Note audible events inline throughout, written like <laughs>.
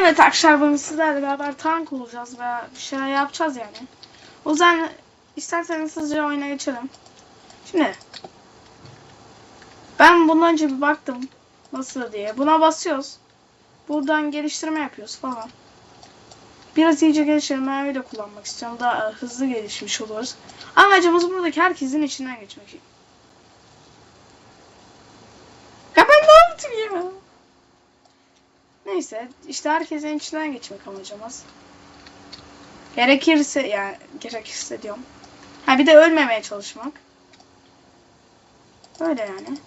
Evet arkadaşlar sizlerle beraber tank olacağız ve bir şeyler yapacağız yani. O yüzden isterseniz hızlıca oyuna geçelim. Şimdi ben bundan önce bir baktım nasıl diye. Buna basıyoruz. Buradan geliştirme yapıyoruz falan. Biraz iyice geliştirme öyle kullanmak istiyorum. Daha hızlı gelişmiş oluruz. Amacımız buradaki herkesin içinden geçmek. Ya ben ne yaptım ya? Neyse işte herkesin içinden geçmek amacımız. Gerekirse yani gerekirse diyorum. Ha bir de ölmemeye çalışmak. Öyle yani.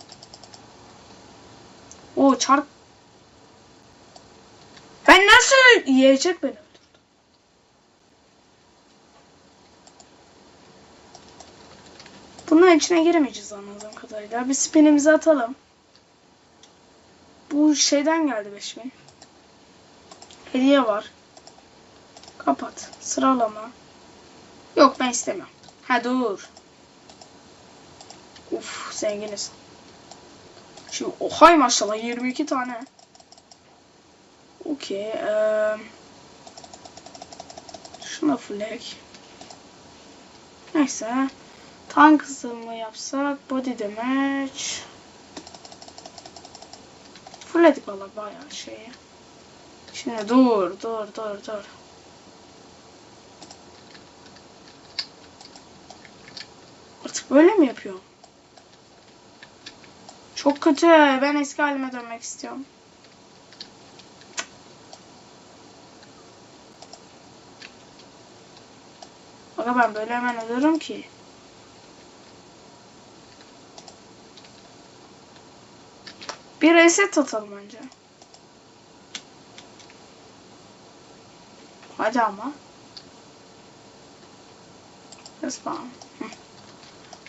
O çarp. Ben nasıl yiyecek beni. Bunun içine giremeyeceğiz anladığım kadarıyla. Bir spinimizi atalım. Bu şeyden geldi 5000. Hediye var. Kapat. Sıralama. Yok ben istemiyorum. Ha dur. Uf zenginiz. Şimdi ohay maşallah 22 tane. Okey. Ee, şuna fullek. Neyse. Tank hızımı yapsak. Body damage. Fullledik valla bayağı şeyi. Şimdi dur, dur, dur, dur. Artık böyle mi yapıyorum? Çok kötü. Ben eski halime dönmek istiyorum. Aga ben böyle hemen ölürüm ki. Bir reset atalım önce. Ama. Respawn.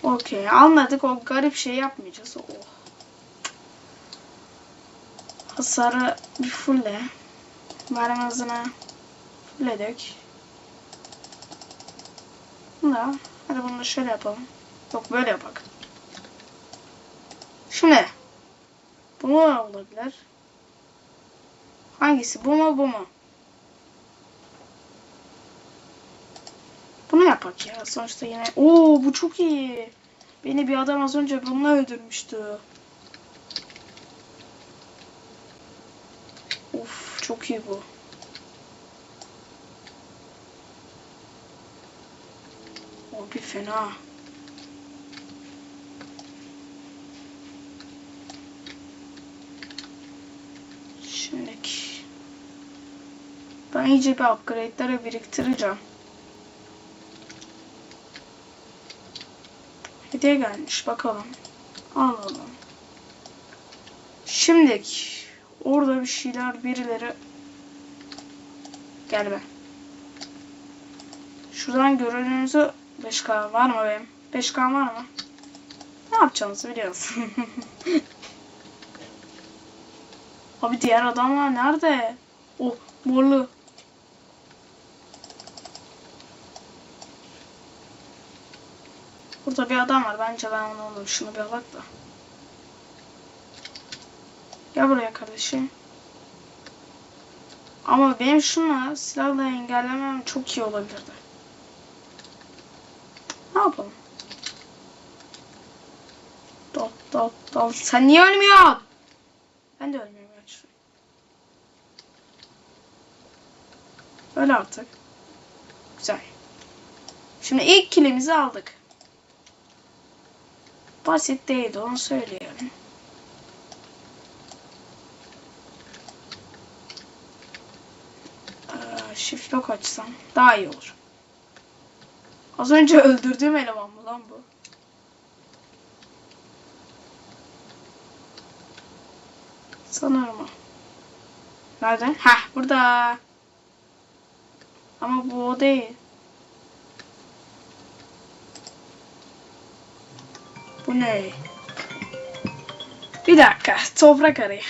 Okey anladık o garip şey yapmayacağız. Oh. Hasarı bir fulle. Mermi hızını fullledik. Da, hadi bunu da şöyle yapalım. Yok böyle yapak. Şimdi. Bu mu olabilir? Hangisi? Bu mu bu mu? Bunu yapak ya. Sonuçta yine... Oo bu çok iyi. Beni bir adam az önce bununla öldürmüştü. Of çok iyi bu. O bir fena. Şimdiki. Ben iyice bir upgrade'lere biriktireceğim. Hediye gelmiş bakalım. Alalım. Şimdiki. Orada bir şeyler birileri. Gel be. Şuradan görünümüzü 5K var mı benim? 5K var mı? Ne yapacağımızı biliyoruz. <laughs> Abi diğer adamlar nerede? O morlu. Burada bir adam var. Bence ben onu alayım. Şunu bir alak da. Gel buraya kardeşim. Ama benim şunu silahla engellemem çok iyi olabilirdi. Ne yapalım? Dal dal dal. Sen niye ölmüyorsun? Ben de ölmüyorum. Öyle artık. Güzel. Şimdi ilk kilimizi aldık. Basit değildi onu söylüyorum. Ee, shift lock açsam daha iyi olur. Az önce öldürdüğüm eleman mı lan bu? Sanırım o. Nerede? Heh burada. Ama bu o değil. Ne? Bir dakika. Toprak arayı.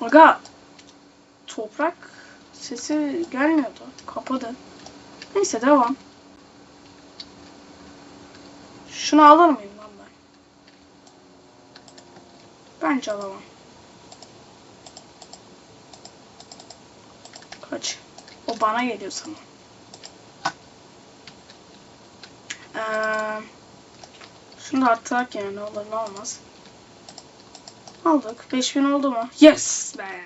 Aga toprak sesi gelmiyordu. Kapadı. Neyse devam. Şunu alır mıyım lan ben? Bence alamam. Kaç. O bana geliyor sana. Ee, şunu da arttırak yani ne olur ne olmaz. Aldık. 5000 oldu mu? Yes be.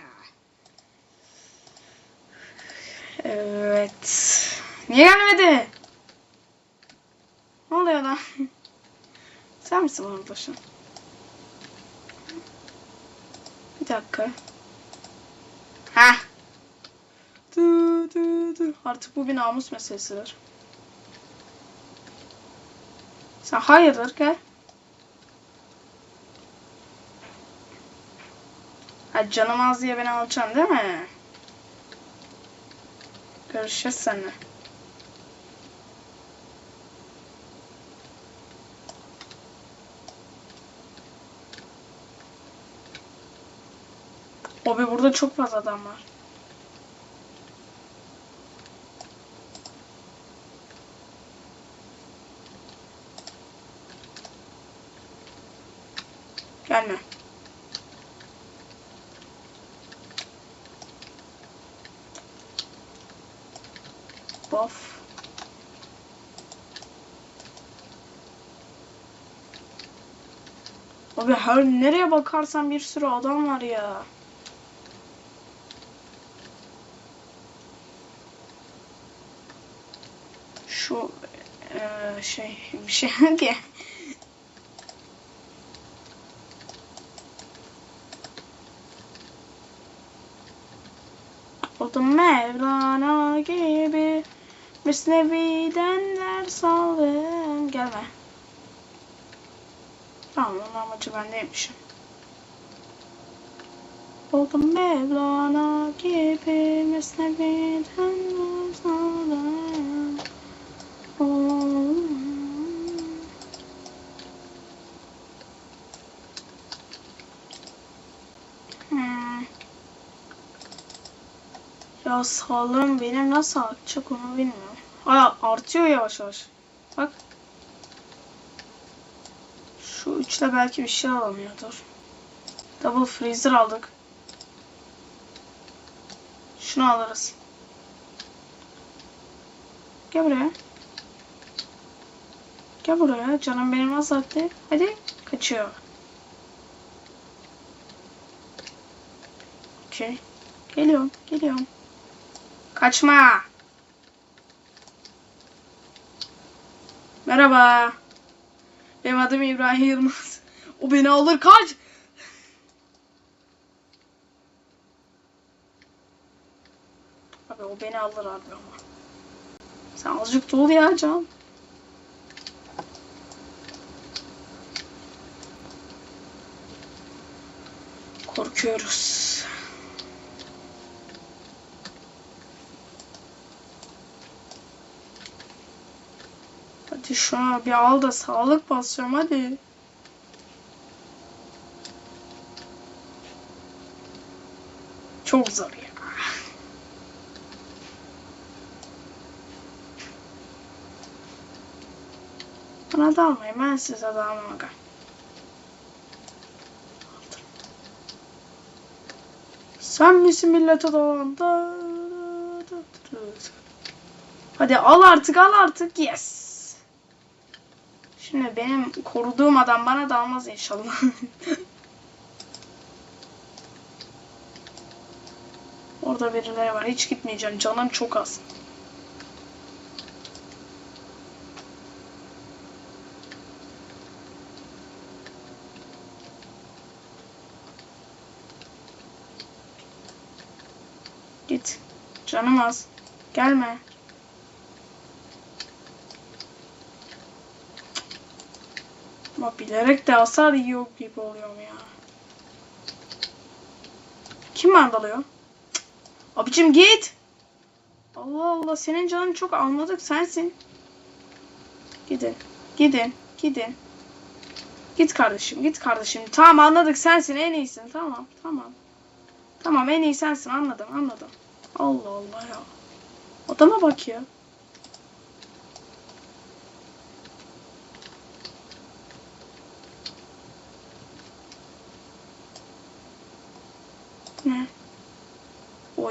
Evet. Niye gelmedi? Ne oluyor lan? <laughs> Sen misin bana ulaşan? Bir dakika. Ha. Du, du, du. Artık bu bir namus meselesidir. Sen hayırdır gel. Ha canım az diye beni alacaksın değil mi? Görüşeceğiz seninle. Abi burada çok fazla adam var. Gelme. Bof. Abi her nereye bakarsan bir sürü adam var ya. Şu eee, şey bir şey <laughs> ki. Oldum Mevlana gibi Mesnevi'den ders aldım. Gelme. Tamam onun amacı bendeymişim. Oldum Mevlana gibi Mesnevi'den ders aldım. Oldum. Hmm. Ya sağlığım benim nasıl artacak onu bilmiyorum. Aa artıyor yavaş yavaş. Bak. Şu üçle belki bir şey alamıyordur. Double freezer aldık. Şunu alırız. Gel buraya. Gel buraya. Canım benim azalttı. Hadi. Kaçıyor. Okey. Geliyorum. Geliyorum. Kaçma. Merhaba. Benim adım İbrahim Yılmaz. O beni alır kaç. Abi o beni alır abi ama. Sen azıcık dolu ya Can. Korkuyoruz. Hadi şuna bir al da sağlık basıyorum hadi. Çok zor ya. Bana da almayın ben size de almam. Sen misin millete? Da, da, da, da. Hadi al artık al artık yes. Şimdi benim koruduğum adam bana dalmaz inşallah. <laughs> Orada birileri var. Hiç gitmeyeceğim. Canım çok az. Git. Canım az. Gelme. Ama bilerek de hasar yiyor gibi oluyorum ya. Kim mandalıyor? Abicim git. Allah Allah senin canın çok anladık sensin. Gidin. Gidin. Gidin. Git kardeşim git kardeşim. Tamam anladık sensin en iyisin. Tamam tamam. Tamam en iyi sensin anladım anladım. Allah Allah ya. Adama bak ya.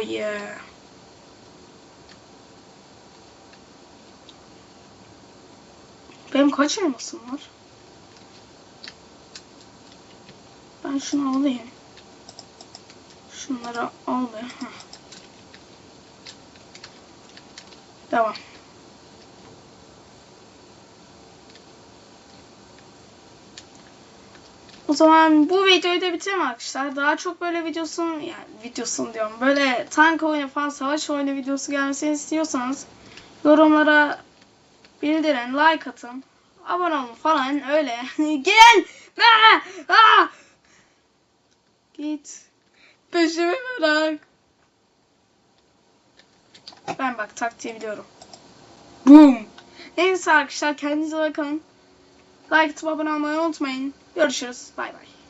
Yeah. Benim kaç elmasım var? Ben şunu alayım. Şunları al be. Devam. O zaman bu videoyu da bitirelim arkadaşlar. Daha çok böyle videosun yani videosun diyorum. Böyle tank oyunu falan savaş oyunu videosu gelmesini istiyorsanız yorumlara bildirin, like atın. Abone olun falan öyle. <laughs> Gel! Ah! Ah! Git. Peşimi bırak. Ben bak taktiği biliyorum. Boom. Neyse arkadaşlar kendinize bakın. Like atıp abone olmayı unutmayın. Görüşürüz. Bay bay.